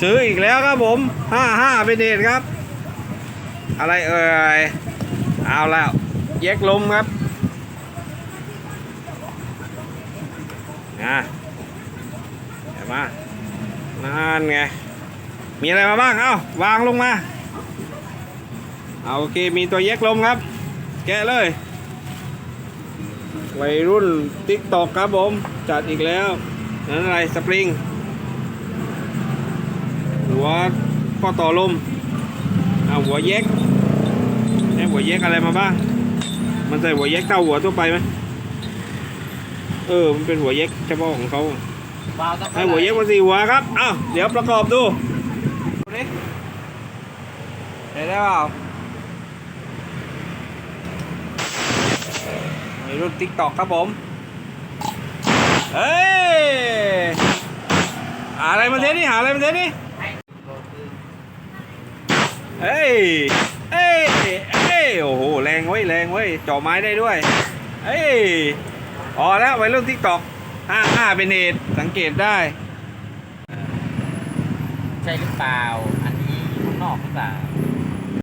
ซื้ออีกแล้วครับผมห้าห้าเป็นเดทครับ อะไรเอ่ย เอาแล้วแยกลมครับนะเห็นไหมนั่นไง มีอะไรมาบ้าง เอ้าวางลงมาเอาโอเค มีตัวแยกลมครับ แกะเลย วัยรุ่นติ๊กตอกครับผม จัดอีกแล้ว นั่นอะไร สปริง หัวข้อต่อลมเอาหัวแยกไอ้หัวแยกอะไรมาบ้าง มันใส่หัวแยกเท่าหัวทั่วไปไหมเออ มันเป็นหัวแยกเฉพาะของเขาให้หัวแยกมาสี่หัวครับ อ้าว เดี๋ยวประกอบดูดูดิเห็นได้เปล่าในรุ่นติ๊กตอกครับผม เฮ้ยอะไรมาเทสนี่หาอะไรมาเทสนี่ เฮ้ย เอ้ย เอ้ย โอ้โห แรงเว้ย แรงเว้ยจ่อไม้ได้ด้วย เอ้ยอ๋อแล้วไว้รุ่นทิกตอกห้าห้าเป็นเอทสังเกตได้ ใช่หรือเปล่า อันนี้ข้างนอกหรือเปล่า